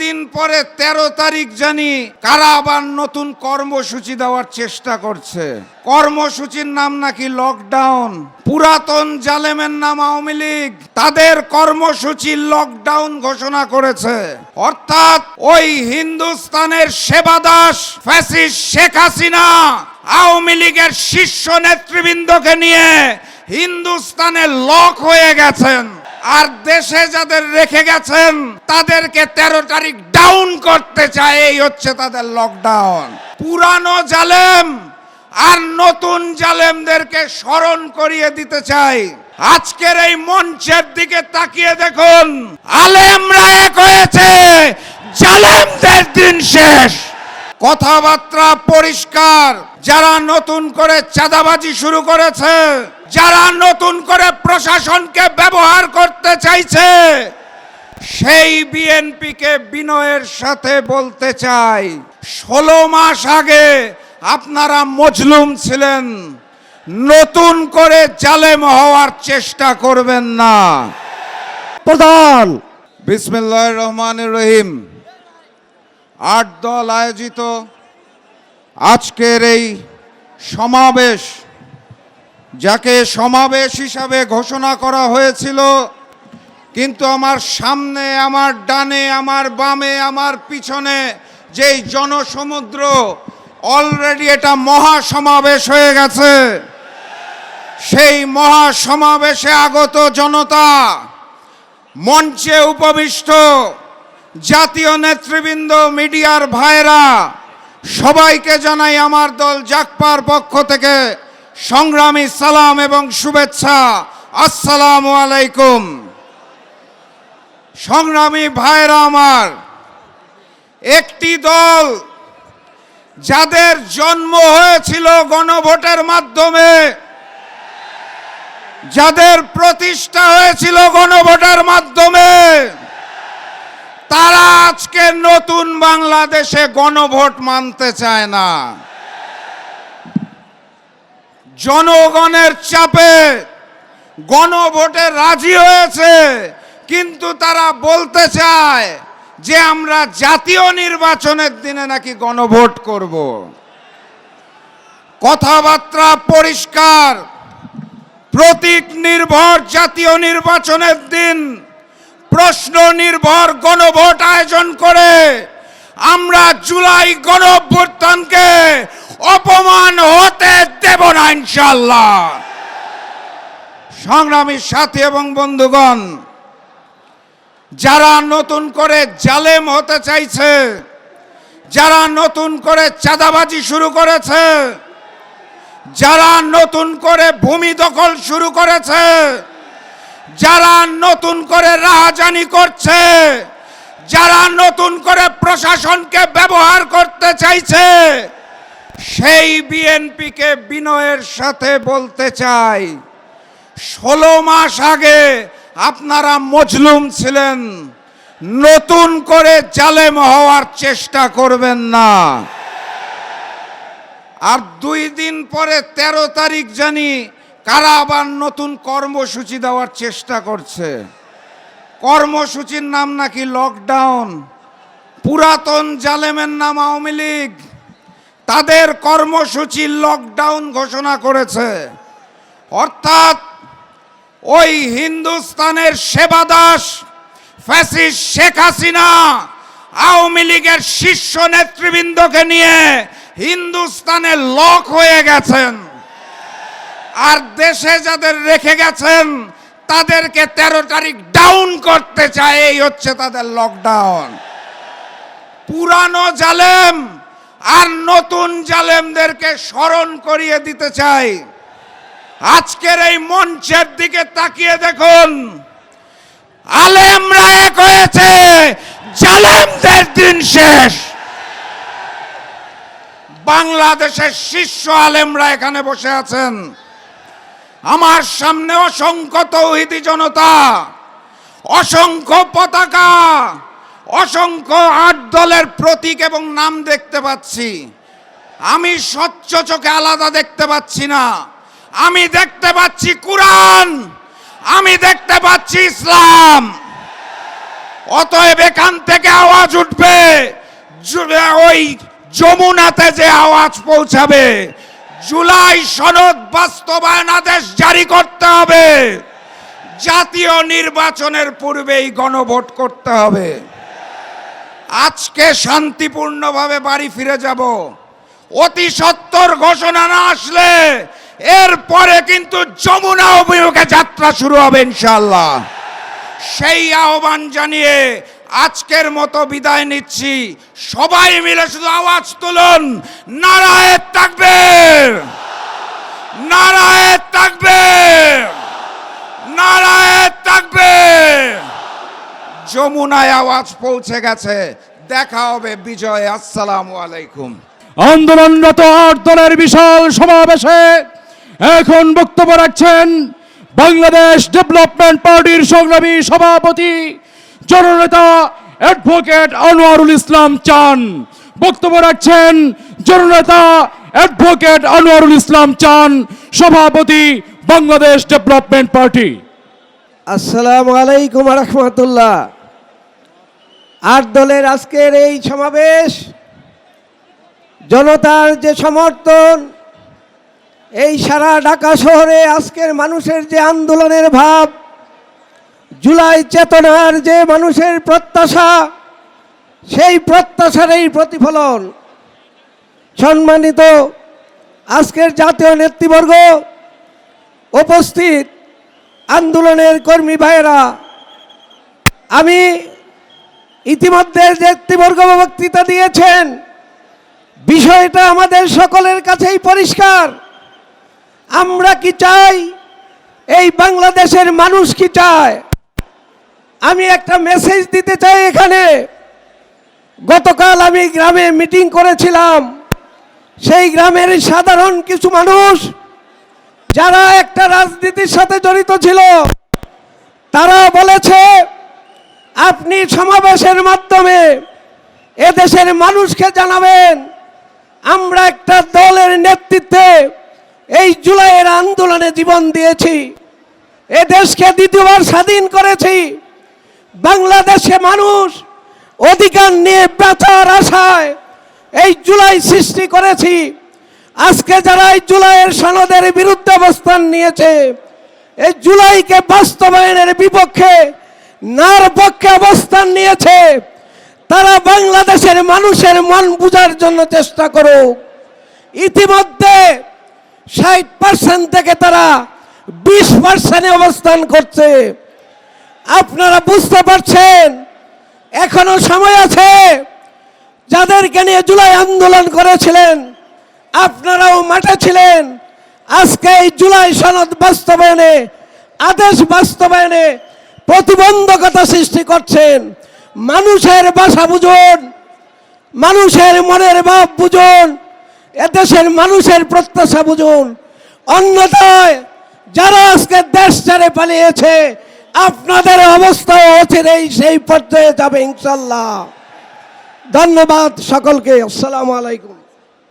দিন পরে ১৩ তারিখ জানি কারা আবার নতুন কর্মসূচি দেওয়ার চেষ্টা করছে। কর্মসূচির নাম নাকি লকডাউন পুরাতন জালেমের নাম আওয়ামী লীগ। তাদের কর্মসূচি লকডাউন ঘোষণা করেছে। অর্থাৎ ওই হিন্দুস্তানের সেবাদাস ফ্যাসিস শেখ হাসিনা আওয়ামী লীগের শীর্ষ নেতৃবৃন্দকে নিয়ে হিন্দুস্তানে লক হয়ে গেছেন। আর দেশে যাদের রেখে গেছেন, তাদেরকে তেরো তারিখ ডাউন করতে চায়, এই হচ্ছে তাদের লকডাউন পুরানো জালেম আর নতুন জালেমদেরকে স্মরণ করিয়ে দিতে চাই আজকের এই মঞ্চের দিকে তাকিয়ে দেখুন, আলেমরা এক হয়েছে, জালেমদের দিন শেষ। কথাবার্তা পরিষ্কার, যারা নতুন করে চাঁদাবাজি শুরু করেছে যারা নতুন করে প্রশাসনকে ব্যবহার করতে চাইছে সেই বিএনপিকে বিনয়ের সাথে বলতে চাই। ষোলো মাস আগে আপনারা মজলুম ছিলেন নতুন করে জালেম হওয়ার চেষ্টা করবেন না। প্রধান। বিসমিল্লাহ রহমান রহিম। আট দল আয়োজিত। আজকের এই সমাবেশ যাকে সমাবেশ হিসাবে ঘোষণা করা হয়েছিল, কিন্তু আমার সামনে, আমার ডানে, আমার বামে, আমার পিছনে যেই জনসমুদ্র অলরেডি এটা মহা সমাবেশ হয়ে গেছে। সেই মহা সমাবেশে আগত জনতা মঞ্চে উপবিষ্ট জাতীয় নেতৃবৃন্দ, মিডিয়ার ভাইরা সবাইকে জানাই আমার দল জাকপার পক্ষ থেকে সংগ্রামী সালাম এবং শুভেচ্ছা। আসসালামু আলাইকুম। সংগ্রামী ভাইরা আমার, একটি দল যাদের জন্ম হয়েছিল গণভোটের মাধ্যমে, যাদের প্রতিষ্ঠা হয়েছিল গণভোটের মাধ্যমে, তারা আজকে নতুন বাংলাদেশে গণভোট মানতে চায় না। জনগণের চাপে গণভোটে রাজি হয়েছে, কিন্তু তারা বলতে চায় যে আমরা জাতীয় নির্বাচনের দিনে নাকি গণভোট করব। কথাবার্তা পরিষ্কার, প্রতীক নির্ভর জাতীয় নির্বাচনের দিন প্রশ্ন নির্ভর গণভোট আয়োজন করে আমরা জুলাই গণঅভ্যুত্থানকে অপমান হতে দেব না ইনশাল্লাহ সংগ্রামী সাথী এবং বন্ধুগণ, যারা নতুন করে জালেম হতে চাইছে, যারা নতুন করে চাঁদাবাজি শুরু করেছে, যারা নতুন করে ভূমি দখল শুরু করেছে, যারা নতুন করে রাহাজানি করছে, যারা নতুন করে প্রশাসনকে ব্যবহার করতে চাইছে সেই বিএনপিকে বিনয়ের সাথে বলতে চাই। ষোলো মাস আগে আপনারা মজলুম ছিলেন। নতুন করে জালেম হওয়ার চেষ্টা করবেন না। আর দুই দিন পরে ১৩ তারিখ জানি কারা আবার নতুন কর্মসূচি দেওয়ার চেষ্টা করছে। কর্মসূচির নাম নাকি লকডাউন পুরাতন জালেমের নাম আওয়ামী লীগ? তাদের কর্মসূচি লকডাউন ঘোষণা করেছে। অর্থাৎ ওই হিন্দুস্তানের সেবাদাস ফ্যাসিস শেখ হাসিনা আওয়ামী লীগের শীর্ষ নেতৃবৃন্দকে নিয়ে হিন্দুস্তানে লক হয়ে গেছেন। আর দেশে যাদের রেখে গেছেন, তাদেরকে তেরো তারিখ ডাউন করতে চায়, এই হচ্ছে তাদের লকডাউন পুরানো জালেম আর নতুন জালেমদেরকে স্মরণ করিয়ে দিতে চাই। আজকের এই মঞ্চের দিকে তাকিয়ে দেখুন। আলেমরা এক হয়েছে, জালেমদের দিন শেষ। বাংলাদেশের শীর্ষ আলেমরা এখানে বসে আছেন। আমার সামনে অসংখ্য তৌহিদি জনতা, অসংখ্য পতাকা অসংখ্য আট দলের প্রতীক এবং নাম দেখতে পাচ্ছি। আমি স্বচ্ছ চোখে আলাদা দেখতে পাচ্ছি না। আমি দেখতে পাচ্ছি কুরআন। আমি দেখতে পাচ্ছি ইসলাম। অতএব এখান থেকে আওয়াজ উঠবে। ওই যমুনাতে যে আওয়াজ পৌঁছাবে। জুলাই সনদ বাস্তবায়ন আদেশ জারি করতে হবে। জাতীয় নির্বাচনের পূর্বেই গণভোট করতে হবে। আজকে শান্তিপূর্ণভাবে বাড়ি ফিরে যাব। অতি সত্তর ঘোষণা না আসলে এরপরে কিন্তু যমুনা অভিমুখে যাত্রা শুরু হবে ইনশাল্লাহ সেই আহ্বান জানিয়ে আজকের মতো বিদায় নিচ্ছি। সবাই মিলে শুধু আওয়াজ তুলুন। নারায়ণ থাকবে নারায়ণ থাকবে নারায়ণ থাকবে যমুনায় আওয়াজ পৌঁছে গেছে। দেখা হবে বিজয় আসসালামু আলাইকুম। আন্দোলনরত আট দলের বিশাল সমাবেশে এখন বক্তব্য রাখছেন বাংলাদেশ ডেভেলপমেন্ট পার্টির সংগ্রামী সভাপতি জননেতা অ্যাডভোকেট আনোয়ারুল ইসলাম চান। বক্তব্য রাখছেন জননেতা অ্যাডভোকেট আনোয়ারুল ইসলাম চান সভাপতি বাংলাদেশ ডেভেলপমেন্ট পার্টি। আসসালামু আলাইকুম রহমতুল্লাহ। আট দলের আজকের এই সমাবেশ, জনতার যে সমর্থন, এই সারা ঢাকা শহরে আজকের মানুষের যে আন্দোলনের ভাব, জুলাই চেতনার যে মানুষের প্রত্যাশা, সেই প্রত্যাশার এই প্রতিফলন। সম্মানিত আজকের জাতীয় নেতৃবর্গ, উপস্থিত আন্দোলনের কর্মী ভাইয়েরা, আমি ইতিমধ্যে ব্যক্তিবর্গ বক্তৃতা দিয়েছেন, বিষয়টা আমাদের সকলের কাছেই পরিষ্কার। আমরা কি চাই? এই বাংলাদেশের মানুষ কি চায়? আমি একটা মেসেজ দিতে চাই এখানে। গতকাল আমি গ্রামে মিটিং করেছিলাম। সেই গ্রামের সাধারণ কিছু মানুষ, যারা একটা রাজনীতির সাথে জড়িত ছিল, তারা বলেছে আপনি সমাবেশের মাধ্যমে এদেশের মানুষকে জানাবেন, আমরা একটা দলের নেতৃত্বে এই জুলাইয়ের আন্দোলনে জীবন দিয়েছি। এ দেশকে দ্বিতীয়বার স্বাধীন করেছি। বাংলাদেশে মানুষ অধিকার নিয়ে বাঁচার আশায় এই জুলাই সৃষ্টি করেছি। আজকে যারা এই জুলাইয়ের সনদের বিরুদ্ধে অবস্থান নিয়েছে, এই জুলাইকে বাস্তবায়নের বিপক্ষে নার পক্ষে অবস্থান নিয়েছে। তারা বাংলাদেশের মানুষের মন বুঝার জন্য চেষ্টা করুক। ইতিমধ্যে ষাট পার্সেন্ট থেকে তারা বিশ পার্সেন্টে অবস্থান করছে। আপনারা বুঝতে পারছেন, এখনও সময় আছে। যাদেরকে নিয়ে জুলাই আন্দোলন করেছিলেন, আপনারাও মাঠে ছিলেন। আজকে এই জুলাই সনদ বাস্তবায়নে, আদেশ বাস্তবায়নে প্রতিবন্ধকতা সৃষ্টি করছেন। মানুষের বাসা বুঝুন, মানুষের মনের ভাব বুঝুন, এদেশের মানুষের প্রত্যাশা বুঝুন। অন্যথায় যারা আজকে দেশ ছেড়ে পালিয়েছে, আপনাদের অবস্থা অচিরেই সেই পর্যায়ে যাবে ইনশাল্লাহ ধন্যবাদ সকলকে, আসসালামু আলাইকুম।